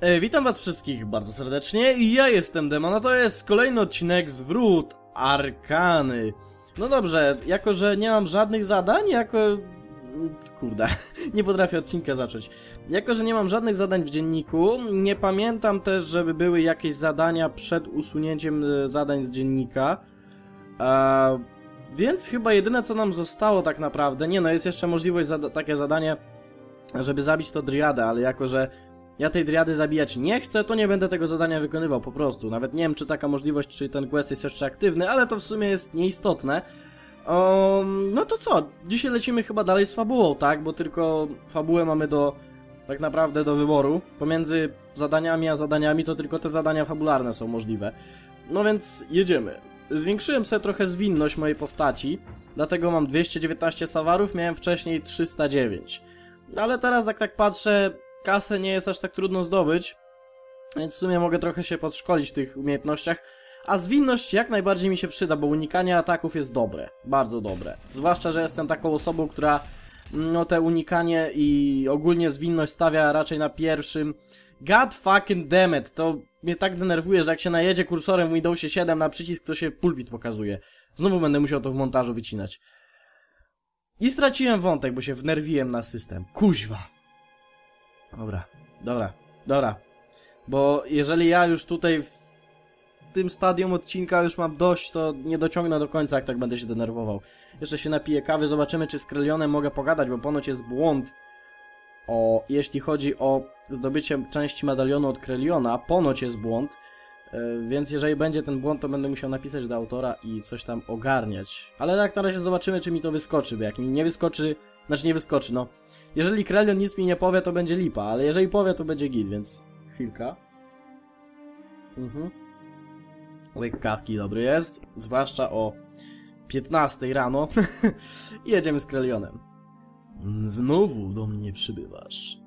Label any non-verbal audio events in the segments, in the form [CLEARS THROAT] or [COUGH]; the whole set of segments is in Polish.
E, witam was wszystkich bardzo serdecznie i ja jestem Demon, a to jest kolejny odcinek Zwrót Arkany. No dobrze, jako że nie mam żadnych zadań, jako... Kurde, [LAUGHS] nie potrafię odcinka zacząć. Jako, że nie mam żadnych zadań w dzienniku, nie pamiętam też, żeby były jakieś zadania przed usunięciem e, zadań z dziennika. E, więc chyba jedyne co nam zostało tak naprawdę, nie no, jest jeszcze możliwość, zada takie zadanie, żeby zabić to driadę, ale jako, że ja tej driady zabijać nie chcę, to nie będę tego zadania wykonywał po prostu. Nawet nie wiem, czy taka możliwość, czy ten quest jest jeszcze aktywny, ale to w sumie jest nieistotne. Um, no to co? Dzisiaj lecimy chyba dalej z fabułą, tak? Bo tylko fabułę mamy do, tak naprawdę do wyboru. Pomiędzy zadaniami a zadaniami to tylko te zadania fabularne są możliwe. No więc jedziemy. Zwiększyłem sobie trochę zwinność mojej postaci, dlatego mam 219 sawarów, miałem wcześniej 309. Ale teraz jak tak patrzę, kasę nie jest aż tak trudno zdobyć, więc w sumie mogę trochę się podszkolić w tych umiejętnościach. A zwinność jak najbardziej mi się przyda, bo unikanie ataków jest dobre, bardzo dobre. Zwłaszcza, że jestem taką osobą, która no te unikanie i ogólnie zwinność stawia raczej na pierwszym. God fucking damn to mnie tak denerwuje, że jak się najedzie kursorem w Windowsie 7 na przycisk, to się pulpit pokazuje. Znowu będę musiał to w montażu wycinać. I straciłem wątek, bo się wnerwiłem na system. Kuźwa. Dobra, dobra, dobra. Bo jeżeli ja już tutaj w tym stadium odcinka już mam dość, to nie dociągnę do końca, jak tak będę się denerwował. Jeszcze się napiję kawy, zobaczymy, czy z Krelionem mogę pogadać, bo ponoć jest błąd. O, jeśli chodzi o zdobycie części medalionu od Kreliona, ponoć jest błąd. Yy, więc jeżeli będzie ten błąd, to będę musiał napisać do autora i coś tam ogarniać. Ale tak na razie zobaczymy, czy mi to wyskoczy, bo jak mi nie wyskoczy, znaczy nie wyskoczy, no. Jeżeli Krelion nic mi nie powie, to będzie lipa, ale jeżeli powie, to będzie git, więc chwilka. Mhm. Łyk kawki dobry jest, zwłaszcza o 15 rano. I [LAUGHS] jedziemy z Krelionem. Znowu do mnie przybywasz.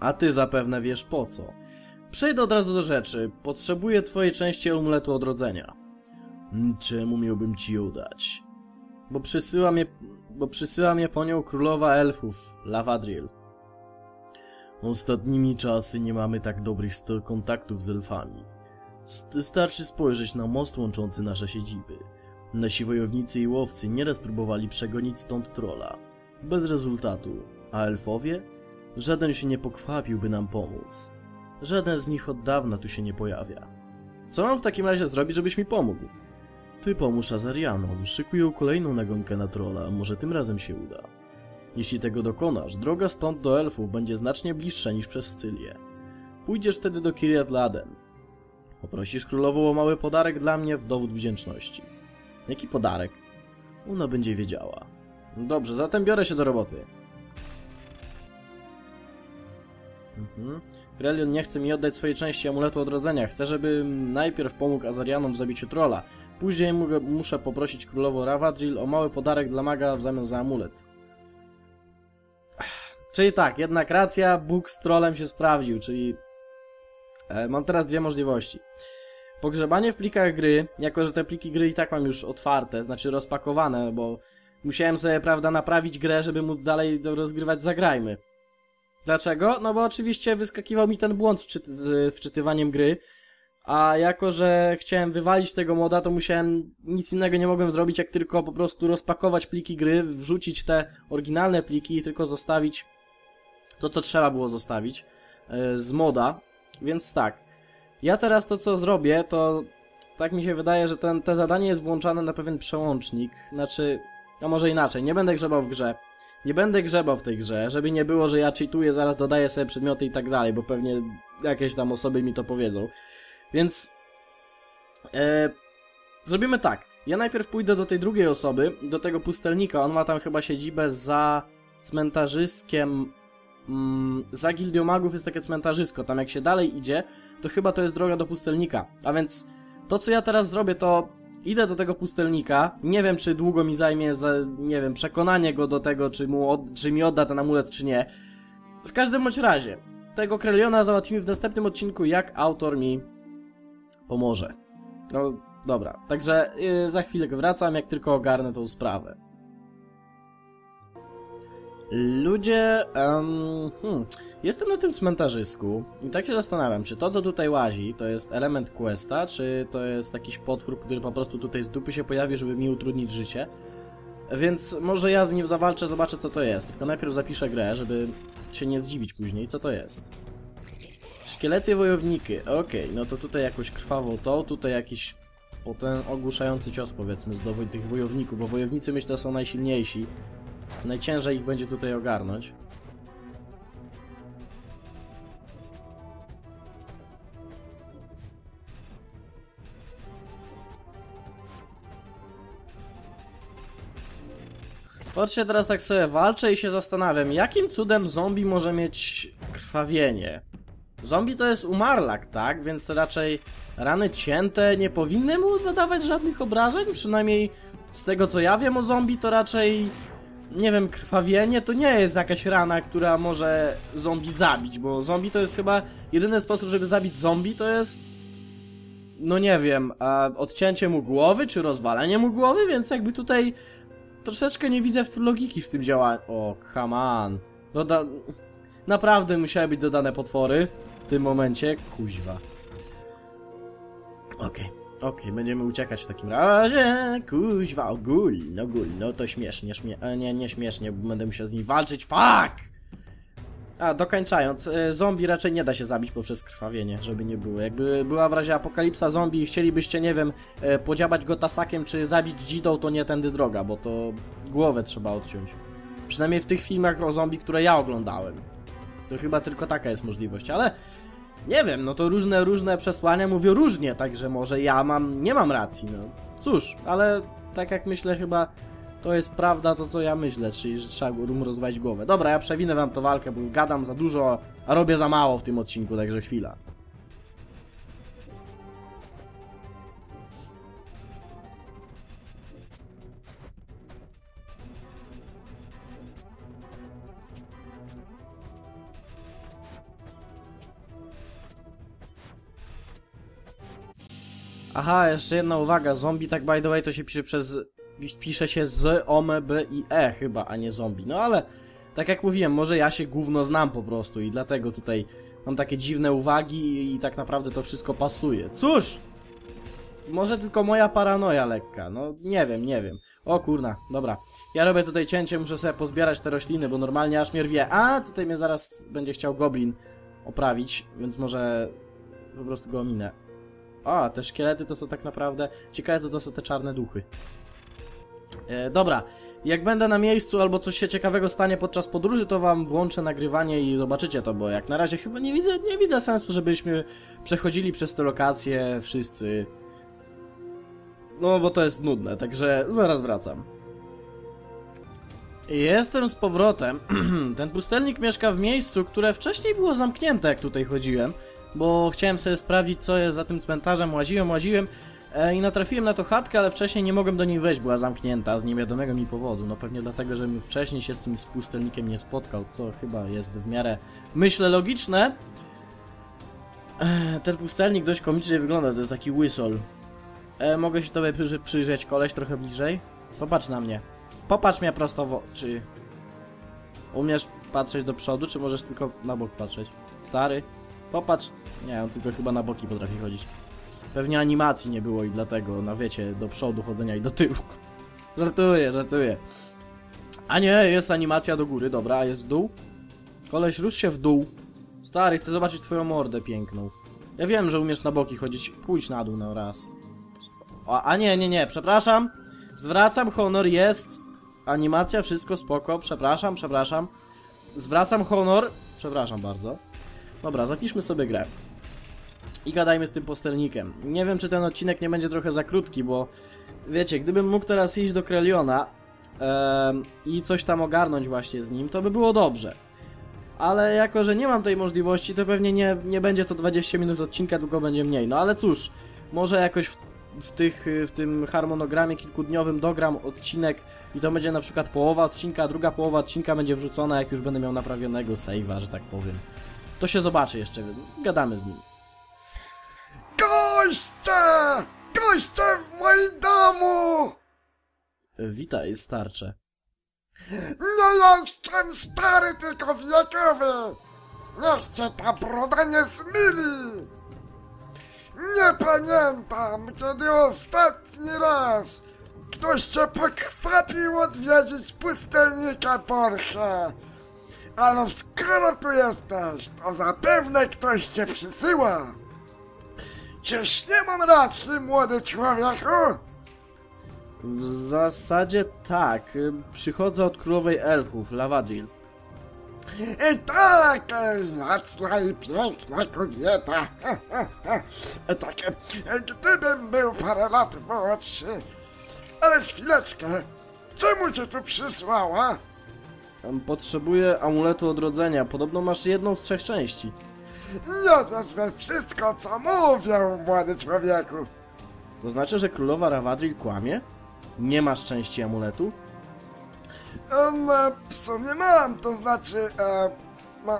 A ty zapewne wiesz po co. Przejdę od razu do rzeczy. Potrzebuję twojej części amuletu odrodzenia. Czemu miałbym ci ją dać? Bo przysyła mnie, bo przysyła mnie po nią królowa elfów, Lavadriel. Ostatnimi czasy nie mamy tak dobrych kontaktów z elfami. Starczy spojrzeć na most łączący nasze siedziby. Nasi wojownicy i łowcy nieraz próbowali przegonić stąd trola. Bez rezultatu. A elfowie? Żaden się nie pokwapiłby nam pomóc. Żaden z nich od dawna tu się nie pojawia. Co mam w takim razie zrobić, żebyś mi pomógł? Ty pomóż Azarianom, szykują kolejną nagonkę na trola, może tym razem się uda. Jeśli tego dokonasz, droga stąd do elfów będzie znacznie bliższa niż przez Scylię. Pójdziesz wtedy do Kiriat Laden. Poprosisz królową o mały podarek dla mnie w dowód wdzięczności. Jaki podarek? Ona będzie wiedziała. Dobrze, zatem biorę się do roboty. Mhm. Nie chce mi oddać swojej części amuletu odrodzenia. Chce, żebym najpierw pomógł Azarianom w zabiciu trolla. Później muszę poprosić królową Ravadril o mały podarek dla maga w zamian za amulet. Czyli tak, jednak racja, Bóg z trollem się sprawdził, czyli e, mam teraz dwie możliwości. Pogrzebanie w plikach gry, jako że te pliki gry i tak mam już otwarte, znaczy rozpakowane, bo musiałem sobie, prawda, naprawić grę, żeby móc dalej rozgrywać Zagrajmy. Dlaczego? No bo oczywiście wyskakiwał mi ten błąd z wczytywaniem gry, a jako, że chciałem wywalić tego moda, to musiałem, nic innego nie mogłem zrobić, jak tylko po prostu rozpakować pliki gry, wrzucić te oryginalne pliki i tylko zostawić to, co trzeba było zostawić yy, z moda. Więc tak, ja teraz to, co zrobię, to tak mi się wydaje, że ten, te zadanie jest włączane na pewien przełącznik, znaczy, a może inaczej, nie będę grzebał w grze. Nie będę grzebał w tej grze, żeby nie było, że ja cheatuję, zaraz dodaję sobie przedmioty i tak dalej, bo pewnie jakieś tam osoby mi to powiedzą. Więc e, zrobimy tak. Ja najpierw pójdę do tej drugiej osoby, do tego pustelnika. On ma tam chyba siedzibę za cmentarzyskiem. Mm, za Gildią Magów jest takie cmentarzysko. Tam jak się dalej idzie, to chyba to jest droga do pustelnika. A więc to, co ja teraz zrobię, to idę do tego pustelnika. Nie wiem, czy długo mi zajmie, za, nie wiem, przekonanie go do tego, czy, mu od, czy mi odda ten amulet, czy nie. W każdym bądź razie, tego Kreliona załatwimy w następnym odcinku, jak autor mi pomoże. No, dobra. Także yy, za chwilę wracam, jak tylko ogarnę tą sprawę. Ludzie, um, hmm, jestem na tym cmentarzysku i tak się zastanawiam, czy to, co tutaj łazi, to jest element questa, czy to jest jakiś potwór, który po prostu tutaj z dupy się pojawi, żeby mi utrudnić życie. Więc może ja z nim zawalczę, zobaczę co to jest. Tylko najpierw zapiszę grę, żeby się nie zdziwić później, co to jest. Szkielety wojowniki, okej, okay, no to tutaj jakoś krwawą to, tutaj jakiś o ten ogłuszający cios powiedzmy zdobyć tych wojowników, bo wojownicy myślę są najsilniejsi. Najciężej ich będzie tutaj ogarnąć. Patrzcie, teraz tak sobie walczę i się zastanawiam, jakim cudem zombie może mieć krwawienie? Zombie to jest umarlak, tak? Więc raczej rany cięte nie powinny mu zadawać żadnych obrażeń? Przynajmniej z tego co ja wiem o zombie, to raczej nie wiem, krwawienie to nie jest jakaś rana, która może zombie zabić, bo zombie to jest chyba jedyny sposób, żeby zabić zombie, to jest no nie wiem, odcięcie mu głowy, czy rozwalenie mu głowy, więc jakby tutaj troszeczkę nie widzę logiki w tym działaniu. O, come on. Doda... Naprawdę musiały być dodane potwory w tym momencie. Kuźwa. Okej. Okay. Okej, okay, będziemy uciekać w takim razie. Kuźwa, o gul, no gul, no to śmiesznie, śmie e, nie, nie śmiesznie, bo będę musiał z nim walczyć, fuck! A, dokończając, e, zombie raczej nie da się zabić poprzez krwawienie, żeby nie było. Jakby była w razie apokalipsa zombie i chcielibyście, nie wiem, e, podziabać go tasakiem czy zabić dzidą, to nie tędy droga, bo to głowę trzeba odciąć. Przynajmniej w tych filmach o zombie, które ja oglądałem. To chyba tylko taka jest możliwość, ale nie wiem, no to różne, różne przesłania mówią różnie, także może ja mam, nie mam racji, no. Cóż, ale tak jak myślę chyba to jest prawda to, co ja myślę, czyli że trzeba mu rozwalić głowę. Dobra, ja przewinę wam to walkę, bo gadam za dużo, a robię za mało w tym odcinku, także chwila. Aha, jeszcze jedna uwaga, zombie tak by the way to się pisze przez... pisze się z O, M, B i E chyba, a nie zombie. No ale, tak jak mówiłem, może ja się gówno znam po prostu i dlatego tutaj mam takie dziwne uwagi i tak naprawdę to wszystko pasuje. Cóż! Może tylko moja paranoja lekka, no nie wiem, nie wiem. O kurna, dobra. Ja robię tutaj cięcie, muszę sobie pozbierać te rośliny, bo normalnie aż mnie rwie. A, tutaj mnie zaraz będzie chciał goblin oprawić, więc może po prostu go ominę. A, te szkielety to są tak naprawdę... Ciekawe co to są te czarne duchy. E, dobra, jak będę na miejscu albo coś się ciekawego stanie podczas podróży, to wam włączę nagrywanie i zobaczycie to, bo jak na razie chyba nie widzę, nie widzę sensu, żebyśmy przechodzili przez te lokacje wszyscy. No, bo to jest nudne, także zaraz wracam. Jestem z powrotem. [CLEARS THROAT] Ten pustelnik mieszka w miejscu, które wcześniej było zamknięte, jak tutaj chodziłem bo chciałem sobie sprawdzić, co jest za tym cmentarzem, łaziłem, łaziłem e, i natrafiłem na to chatkę, ale wcześniej nie mogłem do niej wejść, była zamknięta z niewiadomego mi powodu. No pewnie dlatego, żebym wcześniej się z tym spustelnikiem nie spotkał, co chyba jest w miarę, myślę, logiczne. E, ten pustelnik dość komicznie wygląda, to jest taki whistle. E, mogę się tobie przy, przyjrzeć, koleś, trochę bliżej? Popatrz na mnie. Popatrz mnie prosto w oczy. Umiesz patrzeć do przodu, czy możesz tylko na bok patrzeć? Stary? Popatrz. Nie, on tylko chyba na boki potrafi chodzić. Pewnie animacji nie było i dlatego, na wiecie, do przodu chodzenia i do tyłu. [LAUGHS] Żartuję, żartuję. A nie, jest animacja do góry, dobra, jest w dół? Koleś, rusz się w dół. Stary, chcę zobaczyć twoją mordę piękną. Ja wiem, że umiesz na boki chodzić. Pójdź na dół na raz. A, a nie, nie, nie, przepraszam. Zwracam honor, jest animacja, wszystko spoko. Przepraszam, przepraszam. Zwracam honor. Przepraszam bardzo. Dobra, zapiszmy sobie grę. I gadajmy z tym postelnikiem. Nie wiem, czy ten odcinek nie będzie trochę za krótki, bo wiecie, gdybym mógł teraz iść do Kreliona i coś tam ogarnąć właśnie z nim, to by było dobrze. Ale jako, że nie mam tej możliwości, to pewnie nie, nie będzie to 20 minut odcinka, tylko będzie mniej. No ale cóż, może jakoś w, w, tych, w tym harmonogramie kilkudniowym dogram odcinek i to będzie na przykład połowa odcinka, a druga połowa odcinka będzie wrzucona, jak już będę miał naprawionego save'a, że tak powiem. To się zobaczy jeszcze, gadamy z nim. Goście! Goście w moim domu! Witaj, starcze. Nie jestem stary, tylko wiekowy! Niech cię ta broda nie zmyli! Nie pamiętam, kiedy ostatni raz ktoś cię pokwapił odwiedzić pustelnika Borcha. Ale skoro tu jesteś, to zapewne ktoś cię przysyła. Czyż nie mam racji, młody człowieku? W zasadzie tak. Przychodzę od królowej elfów, Lavadril. I tak, e, zacna i piękna kobieta. [LAUGHS] tak, e, gdybym był parę lat młodszy. Ale chwileczkę, czemu cię tu przysłała? Potrzebuję amuletu odrodzenia. Podobno masz jedną z trzech części. Nie wiesz we wszystko, co mówię, młody człowieku. To znaczy, że królowa Ravadril kłamie? Nie masz części amuletu? No, w sumie mam, to znaczy, e, no,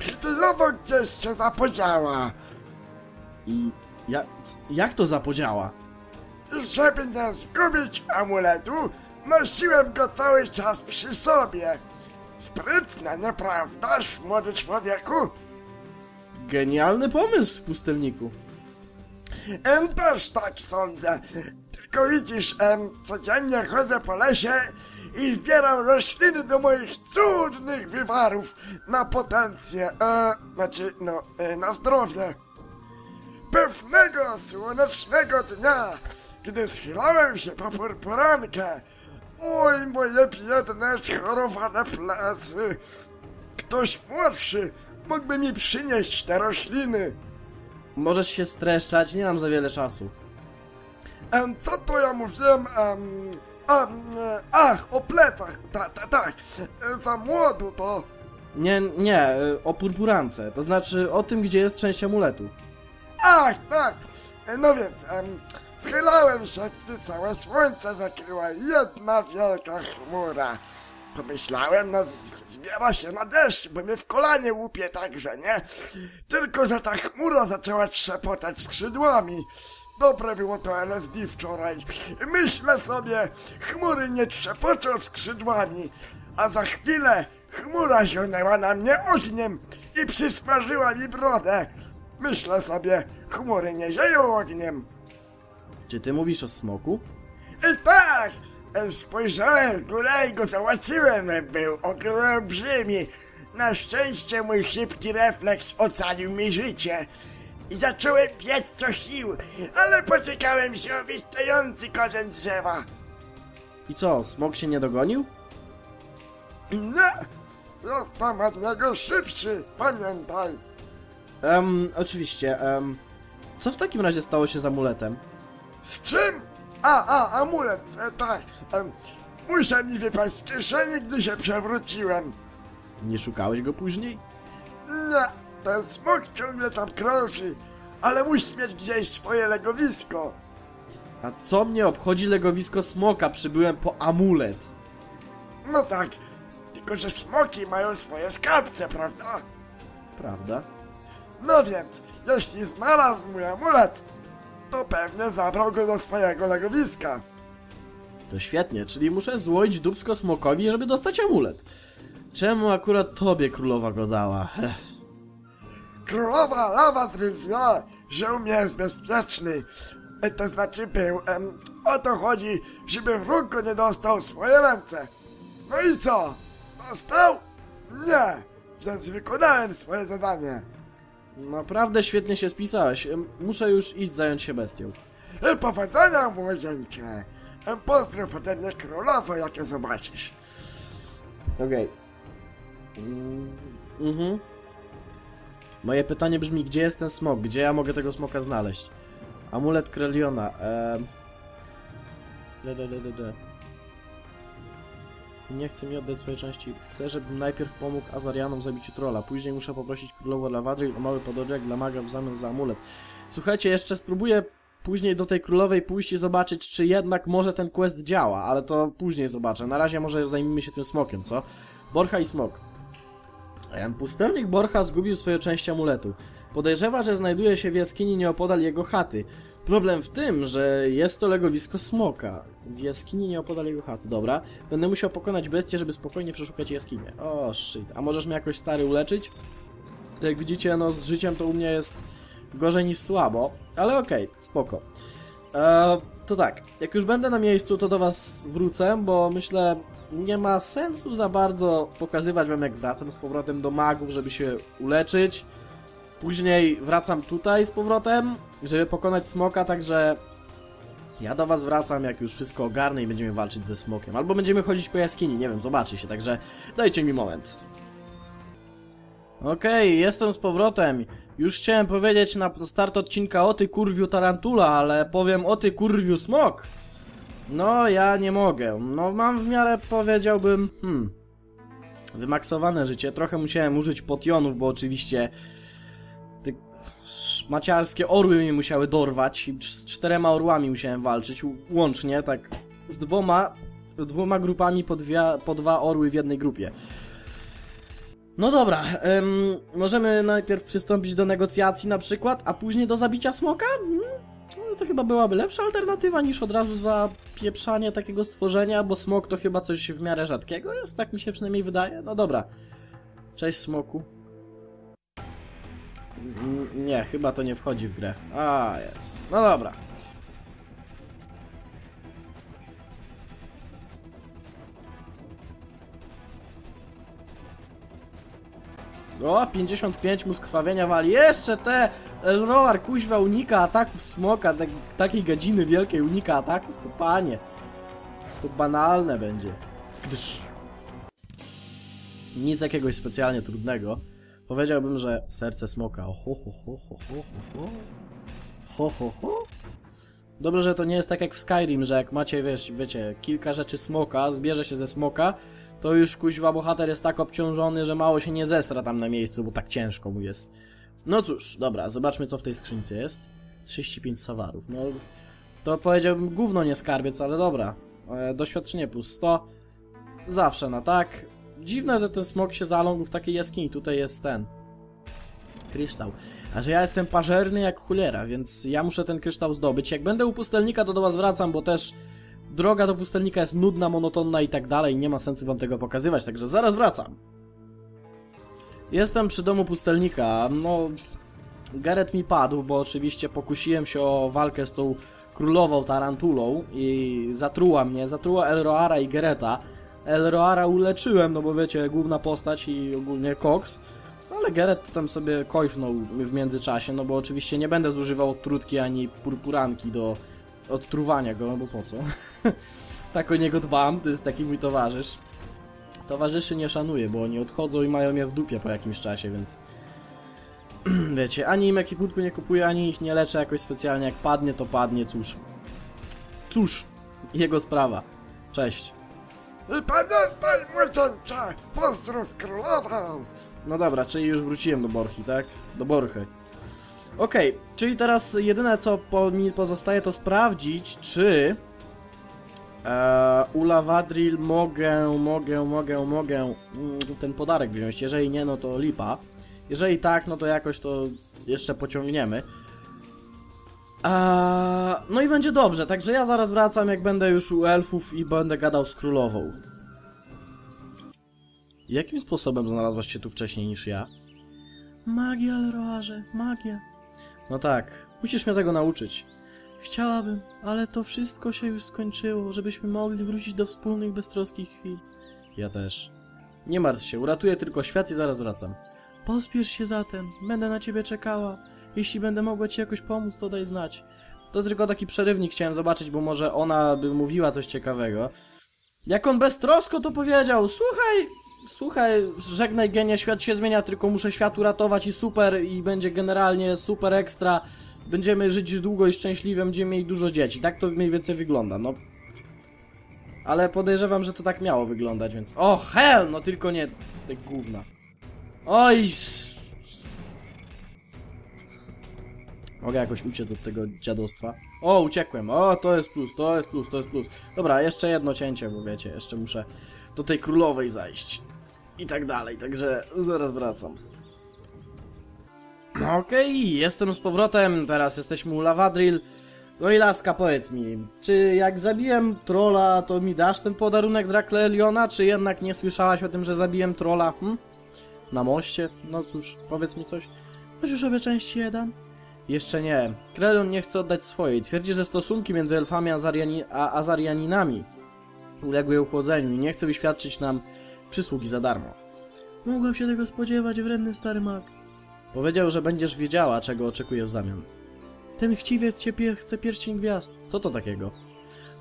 chwilowo gdzieś się zapodziała. I ja, jak to zapodziała? Żeby nie zgubić amuletu, nosiłem go cały czas przy sobie. Sprytne, nieprawdaż, młody człowieku? Genialny pomysł, pustelniku. Em, też tak sądzę. Tylko widzisz, em, codziennie chodzę po lesie i zbieram rośliny do moich cudnych wywarów na potencję, e, znaczy, no, e, na zdrowie. Pewnego słonecznego dnia, gdy schylałem się po purpurankę, oj, moje biedne, schorowane plecy, ktoś młodszy mógłby mi przynieść te rośliny. Możesz się streszczać, nie mam za wiele czasu. Em, co to ja mówiłem? Em, e, ach, o plecach, tak, tak, tak. E, Za młodu to. Nie, nie, y, o purpurance. To znaczy o tym, gdzie jest część amuletu. Ach, tak. E, No więc, em, schylałem się, gdy całe słońce zakryła jedna wielka chmura. Pomyślałem, no zbiera się na deszcz, bo mnie w kolanie łupie także, nie? Tylko, że ta chmura zaczęła trzepotać skrzydłami. Dobre było to LSD wczoraj. Myślę sobie, chmury nie trzepoczą skrzydłami, a za chwilę chmura zionęła na mnie ogniem i przysmażyła mi brodę. Myślę sobie, chmury nie zieją ogniem. Czy ty mówisz o smoku? I tak! Spojrzałem w górę i go zobaczyłem. Był olbrzymi. Na szczęście mój szybki refleks ocalił mi życie. I zacząłem biec co sił, ale poczekałem się o wystający korzeń drzewa. I co, smok się nie dogonił? Nie! Jestem od niego szybszy, pamiętaj. Em, oczywiście, em, co w takim razie stało się z amuletem? Z czym? A, a, amulet, e, tak. em, muszę mi wypaść z kieszeni, gdy się przewróciłem. Nie szukałeś go później? Nie, ten smok ciągle tam krąży, ale musi mieć gdzieś swoje legowisko. A co mnie obchodzi legowisko smoka? Przybyłem po amulet. No tak, tylko że smoki mają swoje skarbce, prawda? Prawda? No więc, jeśli znalazł mój amulet, to pewnie zabrał go do swojego legowiska. To świetnie, czyli muszę złoić dubsko smokowi, żeby dostać amulet. Czemu akurat tobie królowa go dała? Ech. Królowa lawa u mnie jest bezpieczny. E, To znaczy był, em, o to chodzi, żeby wróg go nie dostał w swoje ręce. No i co? Dostał? Nie, więc wykonałem swoje zadanie. Naprawdę świetnie się spisałeś. Muszę już iść zająć się bestią. I powodzenia, młodzieńcze. Em, Pozdrów ode mnie królowo, jak je zobaczysz. Okej. Mm, Mhm. Moje pytanie brzmi, gdzie jest ten smok? Gdzie ja mogę tego smoka znaleźć? Amulet Kreliona. Le. Nie chce mi oddać swojej części. Chcę, żebym najpierw pomógł Azarianom w zabiciu trolla. Później muszę poprosić królową Lavadril o mały podorek dla maga w zamian za amulet. Słuchajcie, jeszcze spróbuję później do tej królowej pójść i zobaczyć, czy jednak może ten quest działa, ale to później zobaczę. Na razie może zajmijmy się tym smokiem, co? Borcha i smok. Em, Pustelnik Borcha zgubił swoją część amuletu. Podejrzewa, że znajduje się w jaskini nieopodal jego chaty. Problem w tym, że jest to legowisko smoka. W jaskini nieopodal jego chaty. Dobra. Będę musiał pokonać bestię, żeby spokojnie przeszukać jaskinię. O, shit. A możesz mnie jakoś stary uleczyć? Jak widzicie, no z życiem to u mnie jest gorzej niż słabo. Ale okej, spoko. Eee, to tak, jak już będę na miejscu, to do was wrócę, bo myślę, nie ma sensu za bardzo pokazywać wam, jak wracam z powrotem do magów, żeby się uleczyć. Później wracam tutaj z powrotem, żeby pokonać smoka, także ja do was wracam, jak już wszystko ogarnę i będziemy walczyć ze smokiem. Albo będziemy chodzić po jaskini, nie wiem, zobaczy się, także dajcie mi moment. Okej, jestem z powrotem. Już chciałem powiedzieć na start odcinka o ty kurwiu tarantula, ale powiem o ty kurwiu smok. No, ja nie mogę. No, mam w miarę, powiedziałbym, hmm, wymaksowane życie. Trochę musiałem użyć potionów, bo oczywiście maciarskie orły mnie musiały dorwać. i Z czterema orłami musiałem walczyć, łącznie, tak z dwoma, dwoma grupami po, dwie, po dwa orły w jednej grupie. No dobra, em, możemy najpierw przystąpić do negocjacji na przykład, a później do zabicia smoka? Hmm, to chyba byłaby lepsza alternatywa niż od razu zapieprzanie takiego stworzenia, bo smok to chyba coś w miarę rzadkiego jest, tak mi się przynajmniej wydaje. No dobra. Cześć smoku. Nie, chyba to nie wchodzi w grę. A, jest. No dobra. O, 55 mu skrwawienia wali. Jeszcze te Elroar kuźwa unika ataków smoka, tak, takiej gadziny wielkiej unika ataków, to panie. To banalne będzie. Gdyż. Nic jakiegoś specjalnie trudnego. Powiedziałbym, że serce smoka. Ho, ho, ho, ho, ho, ho. Ho, ho, ho. Dobrze, że to nie jest tak jak w Skyrim, że jak macie, wiesz, wiecie, kilka rzeczy smoka, zbierze się ze smoka, to już kuźwa bohater jest tak obciążony, że mało się nie zesra tam na miejscu, bo tak ciężko mu jest. No cóż, dobra, zobaczmy co w tej skrzynce jest. 35 sawarów, no... To powiedziałbym gówno nie skarbiec, ale dobra. E, doświadczenie plus 100. Zawsze na tak. Dziwne, że ten smok się zalągł w takiej jaskini. Tutaj jest ten. Kryształ. A że ja jestem pażerny jak cholera, więc ja muszę ten kryształ zdobyć. Jak będę u pustelnika, to do was wracam, bo też droga do pustelnika jest nudna, monotonna i tak dalej. Nie ma sensu wam tego pokazywać, także zaraz wracam. Jestem przy domu pustelnika. No, Gareth mi padł, bo oczywiście pokusiłem się o walkę z tą królową tarantulą i zatruła mnie, zatruła Elroara i Gereta. Elroara uleczyłem, no bo wiecie, główna postać i ogólnie Cox. Ale Gerett tam sobie kojfnął w międzyczasie, no bo oczywiście nie będę zużywał odtrutki ani purpuranki do odtruwania go, no bo po co? [LAUGHS] tak o niego dbam, to jest taki mój towarzysz. Towarzyszy nie szanuję, bo oni odchodzą i mają mnie w dupie po jakimś czasie, więc... [CLEARS THROAT] Wiecie, ani im ekwipunku nie kupuję, ani ich nie leczę jakoś specjalnie. Jak padnie, to padnie, cóż. Cóż, jego sprawa. Cześć. I pamiętaj, młodzieńcze, pozdrów królową! No dobra, czyli już wróciłem do Borchi, tak? Do Borchy. Okej, czyli teraz jedyne co po, mi pozostaje to sprawdzić, czy e, u mogę, mogę, mogę, mogę mm, ten podarek wziąć. Jeżeli nie, no to lipa. Jeżeli tak, no to jakoś to jeszcze pociągniemy. Eee, no i będzie dobrze, także ja zaraz wracam, jak będę już u elfów i będę gadał z królową. Jakim sposobem znalazłaś się tu wcześniej niż ja? Magia, Leroarze, magia. No tak, musisz mnie tego nauczyć. Chciałabym, ale to wszystko się już skończyło, żebyśmy mogli wrócić do wspólnych, beztroskich chwil. Ja też. Nie martw się, uratuję tylko świat i zaraz wracam. Pospiesz się zatem, będę na ciebie czekała. Jeśli będę mogła ci jakoś pomóc, to daj znać. To tylko taki przerywnik chciałem zobaczyć, bo może ona by mówiła coś ciekawego. Jak on beztrosko to powiedział, słuchaj, słuchaj, żegnaj genie, świat się zmienia, tylko muszę świat uratować i super, i będzie generalnie super ekstra. Będziemy żyć długo i szczęśliwie, będziemy mieli dużo dzieci. Tak to mniej więcej wygląda, no. Ale podejrzewam, że to tak miało wyglądać, więc... O, hell, no tylko nie te gówna. Oj... Mogę jakoś uciec od tego dziadostwa. O, uciekłem. O, to jest plus, to jest plus, to jest plus. Dobra, jeszcze jedno cięcie, bo wiecie, jeszcze muszę do tej królowej zajść. i tak dalej, także zaraz wracam. No Okej, jestem z powrotem, teraz jesteśmy u Lavadril. No i laska, powiedz mi, czy jak zabiłem trolla, to mi dasz ten podarunek Drakleliona, czy jednak nie słyszałaś o tym, że zabiłem trolla, hm? Na moście? No cóż, powiedz mi coś. Weź już obie części jeden? Jeszcze nie. Krelion nie chce oddać swojej. Twierdzi, że stosunki między elfami a, Azariani a Azarianinami uległy uchłodzeniu i nie chce wyświadczyć nam przysługi za darmo. Mogłem się tego spodziewać, wredny stary mag. Powiedział, że będziesz wiedziała, czego oczekuje w zamian. Ten chciwiec cię pier chce pierścień gwiazd. Co to takiego?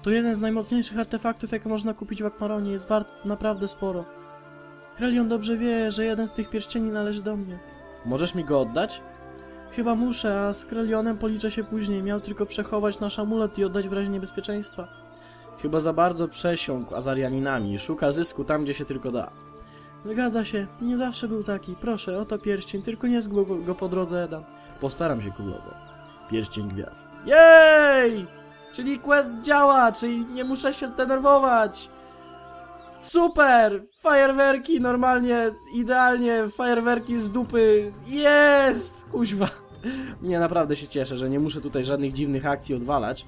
To jeden z najmocniejszych artefaktów, jakie można kupić w Akmaronie. Jest wart naprawdę sporo. Krelion dobrze wie, że jeden z tych pierścieni należy do mnie. Możesz mi go oddać? Chyba muszę, a z Krelionem policzę się później. Miał tylko przechować nasz amulet i oddać w razie niebezpieczeństwa. Chyba za bardzo przesiąkł Azarianinami. Szuka zysku tam, gdzie się tylko da. Zgadza się, nie zawsze był taki. Proszę, oto pierścień, tylko nie zgub go po drodze, Edan. Postaram się królowo. Pierścień gwiazd. Jej! Czyli quest działa, czyli nie muszę się zdenerwować. Super! Fajerwerki normalnie, idealnie, fajerwerki z dupy. Jest! Kuźwa. Nie, naprawdę się cieszę, że nie muszę tutaj żadnych dziwnych akcji odwalać.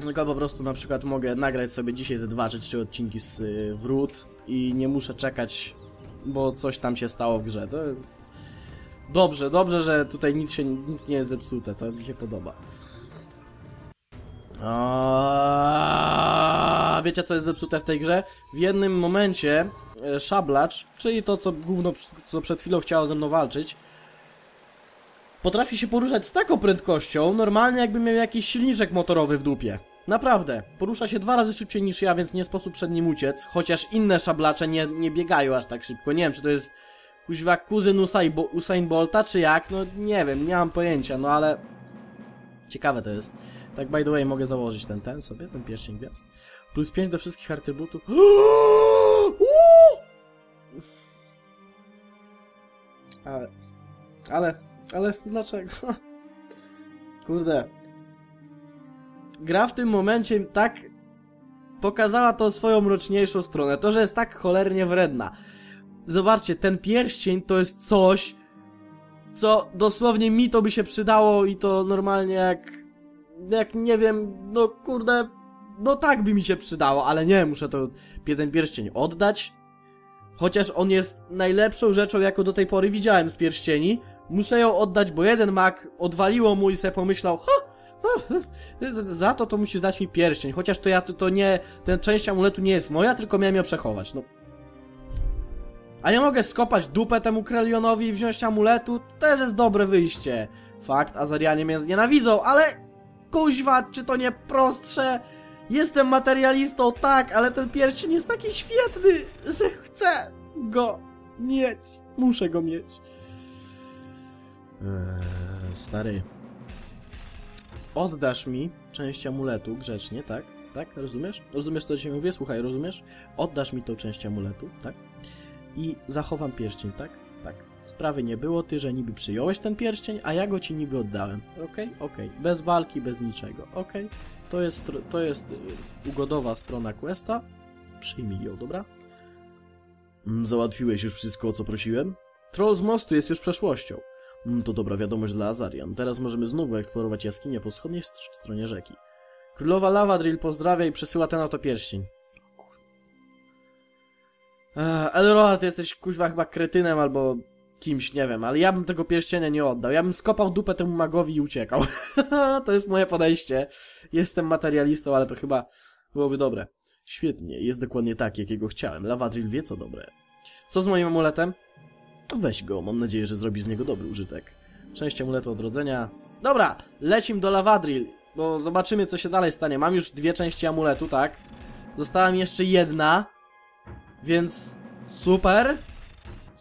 Tylko po prostu na przykład mogę nagrać sobie dzisiaj ze dwa czy trzy odcinki z y, wrót i nie muszę czekać, bo coś tam się stało w grze. To jest... Dobrze, dobrze, że tutaj nic, się, nic nie jest zepsute, to mi się podoba. A wiecie co jest zepsute w tej grze? W jednym momencie e, szablacz, czyli to co co przed chwilą chciało ze mną walczyć, potrafi się poruszać z taką prędkością, normalnie jakby miał jakiś silniczek motorowy w dupie. Naprawdę, porusza się dwa razy szybciej niż ja, więc nie sposób przed nim uciec, chociaż inne szablacze nie, nie biegają aż tak szybko. Nie wiem, czy to jest kuźwa kuzyn Usain, Bo Usain Bolta, czy jak? No nie wiem, nie mam pojęcia, no ale... Ciekawe to jest. Tak by the way, mogę założyć ten, ten sobie, ten pierścień gwiazd. Plus 5 do wszystkich atrybutów. [GASPS] Ale... Ale... Ale dlaczego? [LAUGHS] Kurde. Gra w tym momencie tak pokazała tą swoją mroczniejszą stronę. To, że jest tak cholernie wredna. Zobaczcie, ten pierścień to jest coś, co dosłownie mi to by się przydało i to normalnie jak, jak nie wiem, no kurde, no tak by mi się przydało, ale nie, muszę to jeden pierścień oddać. Chociaż on jest najlepszą rzeczą, jaką do tej pory widziałem z pierścieni, muszę ją oddać, bo jeden mak odwaliło mu i sobie pomyślał, ha, ha, za to to musisz dać mi pierścień, chociaż to ja, to, to nie, ten część amuletu nie jest moja, tylko miałem ją przechować, no. A ja mogę skopać dupę temu Krelionowi i wziąć amuletu, to też jest dobre wyjście. Fakt, Azarianie mnie znienawidzą, ale kuźwa, czy to nie prostsze? Jestem materialistą, tak, ale ten pierścień jest taki świetny, że chcę go mieć. Muszę go mieć. Eee, stary. Oddasz mi część amuletu grzecznie, tak? Tak? Rozumiesz? Rozumiesz, co ci mówię? Słuchaj, rozumiesz? Oddasz mi tą część amuletu, tak? I zachowam pierścień, tak? Tak. Sprawy nie było, ty, że niby przyjąłeś ten pierścień, a ja go ci niby oddałem. Okej? Okay? Okej. Okay. Bez walki, bez niczego. Okej? Okay? To jest, to jest y, ugodowa strona questa. Przyjmij ją, dobra? Mm, załatwiłeś już wszystko, o co prosiłem? Troll z mostu jest już przeszłością. Mm, to dobra wiadomość dla Azarian. Teraz możemy znowu eksplorować jaskinię po wschodniej stronie rzeki. Królowa Lavadril pozdrawia i przesyła ten oto pierścień. Elrohard, jesteś kuźwa chyba kretynem albo kimś, nie wiem, ale ja bym tego pierścienia nie oddał. Ja bym skopał dupę temu magowi i uciekał. [LAUGHS] to jest moje podejście. Jestem materialistą, ale to chyba byłoby dobre. Świetnie, jest dokładnie tak, jakiego chciałem. Lavadril wie, co dobre. Co z moim amuletem? Weź go, mam nadzieję, że zrobi z niego dobry użytek. Część amuletu odrodzenia. Dobra, lecim do Lavadril, bo zobaczymy, co się dalej stanie. Mam już dwie części amuletu, tak? Została mi jeszcze jedna, więc super.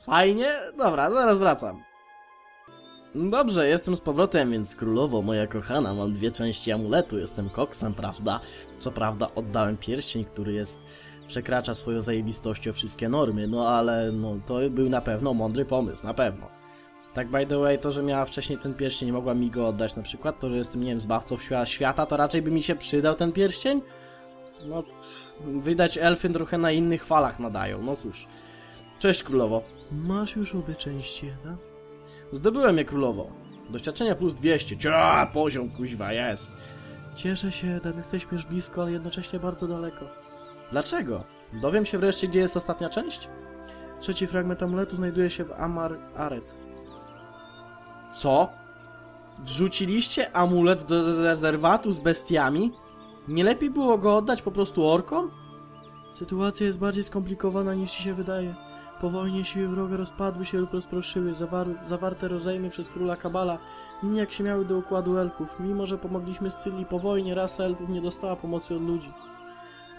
Fajnie. Dobra, zaraz wracam. Dobrze, jestem z powrotem, więc królowo, moja kochana, mam dwie części amuletu, jestem koksem, prawda? Co prawda oddałem pierścień, który jest przekracza swoją zajebistością wszystkie normy, no ale no, to był na pewno mądry pomysł, na pewno. Tak by the way, to, że miała wcześniej ten pierścień, nie mogła mi go oddać na przykład, to, że jestem, nie wiem, zbawcą świata, to raczej by mi się przydał ten pierścień? No, wydać elfy trochę na innych falach nadają, no cóż. Cześć królowo. Masz już obie części, tak? Zdobyłem je królowo. Doświadczenia plus 200. Cia, poziom kuźwa jest. Cieszę się, Dan, jesteśmy już blisko, ale jednocześnie bardzo daleko. Dlaczego? Dowiem się wreszcie, gdzie jest ostatnia część? Trzeci fragment amuletu znajduje się w Amar Aret. Co? Wrzuciliście amulet do rezerwatu z bestiami? Nie lepiej było go oddać po prostu orkom? Sytuacja jest bardziej skomplikowana niż ci się wydaje. Po wojnie siły wroga rozpadły się lub rozproszyły, zawar zawarte rozejmy przez króla Kabala nijak się miały do układu elfów. Mimo, że pomogliśmy Scyllii po wojnie, rasa elfów nie dostała pomocy od ludzi.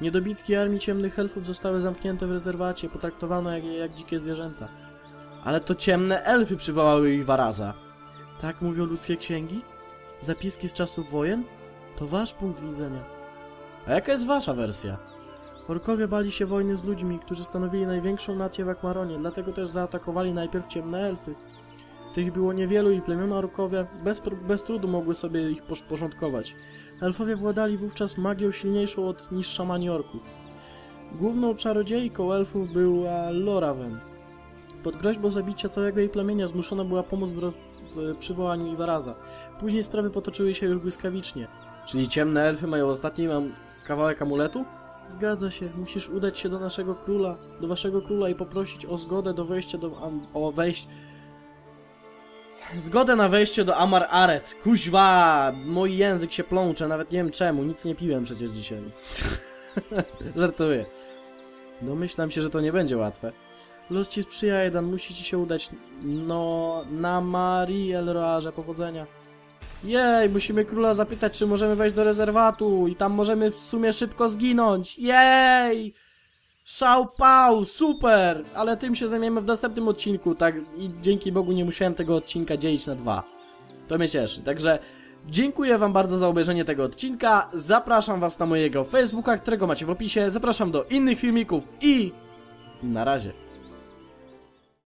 Niedobitki armii ciemnych elfów zostały zamknięte w rezerwacie, potraktowano jak, jak dzikie zwierzęta. Ale to ciemne elfy przywołały ich Waraza. Tak mówią ludzkie księgi? Zapiski z czasów wojen? To wasz punkt widzenia. A jaka jest wasza wersja? Orkowie bali się wojny z ludźmi, którzy stanowili największą nację w Akmaronie, dlatego też zaatakowali najpierw ciemne elfy. Tych było niewielu i plemiona orkowie bez, bez trudu mogły sobie ich porządkować. Elfowie władali wówczas magią silniejszą od niż szamani orków. Główną czarodziejką elfów była Loraven. Pod groźbą zabicia całego jej plemienia zmuszona była pomóc w, w przywołaniu Iwaraza. Później sprawy potoczyły się już błyskawicznie. Czyli ciemne elfy mają ostatni mam kawałek amuletu? Zgadza się, musisz udać się do naszego króla, do waszego króla i poprosić o zgodę do wejścia do... Am, o wejść... Zgodę na wejście do Amar Aret. Kuźwa! Mój język się plącze, nawet nie wiem czemu, nic nie piłem przecież dzisiaj. [LAUGHS] Żartuję. Domyślam się, że to nie będzie łatwe. Los ci sprzyja, jeden, musi ci się udać. No, na Marii Elroarze, powodzenia. Jej, musimy króla zapytać, czy możemy wejść do rezerwatu i tam możemy w sumie szybko zginąć. Jej! Szał pał, super! Ale tym się zajmiemy w następnym odcinku, tak? I dzięki Bogu nie musiałem tego odcinka dzielić na dwa. To mnie cieszy. Także dziękuję wam bardzo za obejrzenie tego odcinka. Zapraszam was na mojego Facebooka, którego macie w opisie. Zapraszam do innych filmików i na razie.